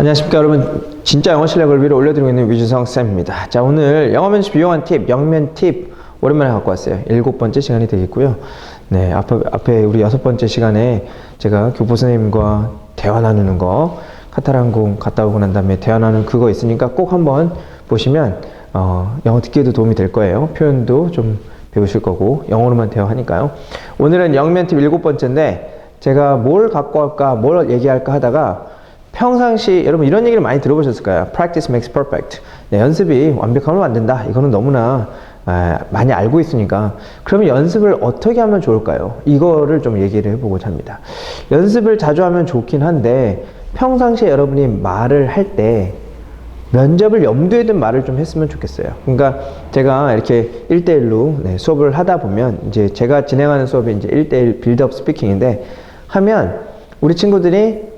안녕하십니까 여러분. 진짜 영어 실력을 위로 올려드리고 있는 위주성 쌤입니다. 자 오늘 영어 면접 유용한 팁 영면 팁 오랜만에 갖고 왔어요. 일곱 번째 시간이 되겠고요. 네 앞에, 앞에 우리 여섯 번째 시간에 제가 교포 선생님과 대화 나누는 거 카타르항공 갔다 오고 난 다음에 대화 나누는 그거 있으니까 꼭 한번 보시면 어, 영어 듣기에도 도움이 될 거예요. 표현도 좀 배우실 거고 영어로만 대화하니까요. 오늘은 영면 팁 일곱 번째인데 제가 뭘 갖고 할까 뭘 얘기할까 하다가 평상시 여러분 이런 얘기를 많이 들어보셨을 거예요. Practice makes perfect. 네, 연습이 완벽하면 안 된다. 이거는 너무나 아, 많이 알고 있으니까 그러면 연습을 어떻게 하면 좋을까요? 이거를 좀 얘기를 해보고자 합니다. 연습을 자주 하면 좋긴 한데 평상시에 여러분이 말을 할 때 면접을 염두에 둔 말을 좀 했으면 좋겠어요. 그러니까 제가 이렇게 1대1로 네, 수업을 하다 보면 이제 제가 진행하는 수업이 이제 1대1 빌드업 스피킹인데 하면 우리 친구들이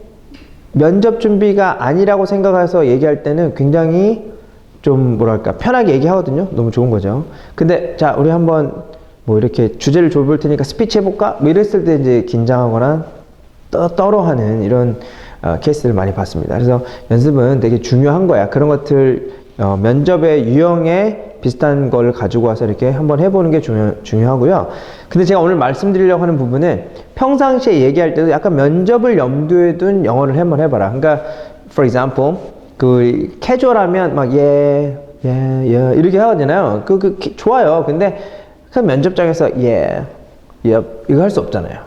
면접 준비가 아니라고 생각해서 얘기할 때는 굉장히 좀 뭐랄까 편하게 얘기하거든요. 너무 좋은 거죠. 근데 자 우리 한번 뭐 이렇게 주제를 줘볼 테니까 스피치 해볼까? 뭐 이랬을 때 이제 긴장하거나 떠, 떨어하는 이런 어, 케이스를 많이 봤습니다. 그래서 연습은 되게 중요한 거야. 그런 것들 어, 면접의 유형에 비슷한 걸 가지고 와서 이렇게 한번 해보는 게 중요, 중요하고요. 근데 제가 오늘 말씀드리려고 하는 부분은 평상시에 얘기할 때도 약간 면접을 염두에 둔 영어를 한번 해봐라. 그러니까, for example, 그, 캐주얼하면 막, 예, 예, 예, 이렇게 하거든요. 그, 그, 기- 좋아요. 근데 그 면접장에서, 예, yep, 이거 할 수 없잖아요.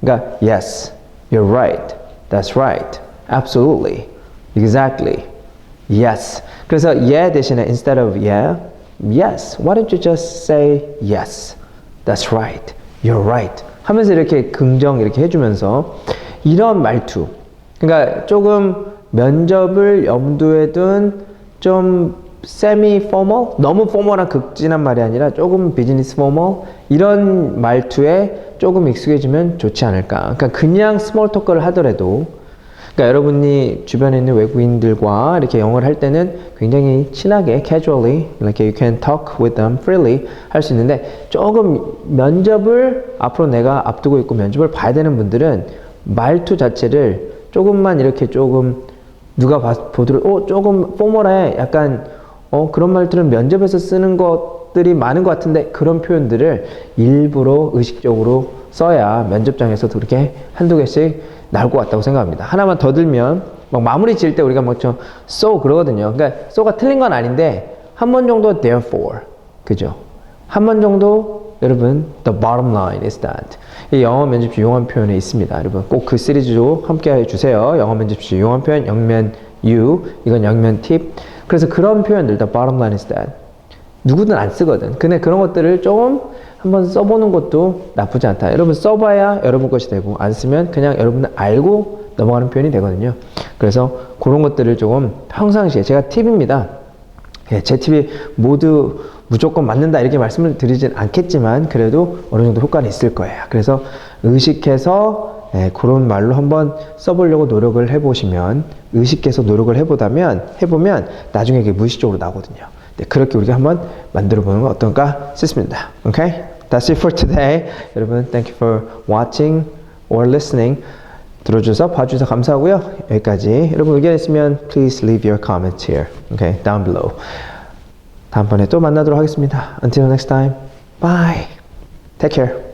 그러니까, yes, you're right, that's right, absolutely, exactly. Yes. 그래서 yeah 대신에 instead of yeah, yes. Why don't you just say yes? That's right. You're right. 하면서 이렇게 긍정 이렇게 해주면서 이런 말투. 그러니까 조금 면접을 염두에 둔좀 세미 포멀, 너무 포멀한 극진한 말이 아니라 조금 비즈니스 포멀 이런 말투에 조금 익숙해지면 좋지 않을까. 그러니까 그냥 스몰 토크를 하더라도 그러니까 여러분이 주변에 있는 외국인들과 이렇게 영어를 할 때는 굉장히 친하게, casually, like you can talk with them freely 할 수 있는데 조금 면접을 앞으로 내가 앞두고 있고 면접을 봐야 되는 분들은 말투 자체를 조금만 이렇게 조금 누가 봐, 보더라도 어, 조금 포멀해. 약간 어, 그런 말들은 면접에서 쓰는 것들이 많은 것 같은데 그런 표현들을 일부러 의식적으로 써야 면접장에서도 그렇게 한두 개씩 나올 것 같다고 생각합니다. 하나만 더 들면 막 마무리 지을 때 우리가 뭐좀 so 그러거든요. 그러니까 so가 틀린 건 아닌데 한 번 정도 therefore 그죠? 한 번 정도 여러분 the bottom line is that 이 영어 면접시 유용한 표현이 있습니다. 여러분 꼭 그 시리즈로 함께 해주세요. 영어 면접시 유용한 표현 영면 you 이건 영면 팁. 그래서 그런 표현들 the bottom line is that 누구든 안 쓰거든. 근데 그런 것들을 조금 한번 써보는 것도 나쁘지 않다. 여러분 써봐야 여러분 것이 되고 안 쓰면 그냥 여러분은 알고 넘어가는 표현이 되거든요. 그래서 그런 것들을 조금 평상시에 제가 팁입니다. 예, 제 팁이 모두 무조건 맞는다 이렇게 말씀을 드리진 않겠지만 그래도 어느 정도 효과는 있을 거예요. 그래서 의식해서 예, 그런 말로 한번 써보려고 노력을 해보시면 의식해서 노력을 해보다면 해보면 나중에 이게 무의식적으로 나오거든요. 네, 그렇게 우리가 한번 만들어 보는 건 어떨까 싶습니다. Okay? That's it for today. 여러분, thank you for watching or listening. 들어주셔서 봐주셔서 감사하고요. 여기까지. 여러분 의견 있으면 please leave your comments here. Okay, down below. 다음번에 또 만나도록 하겠습니다. Until next time. Bye. Take care.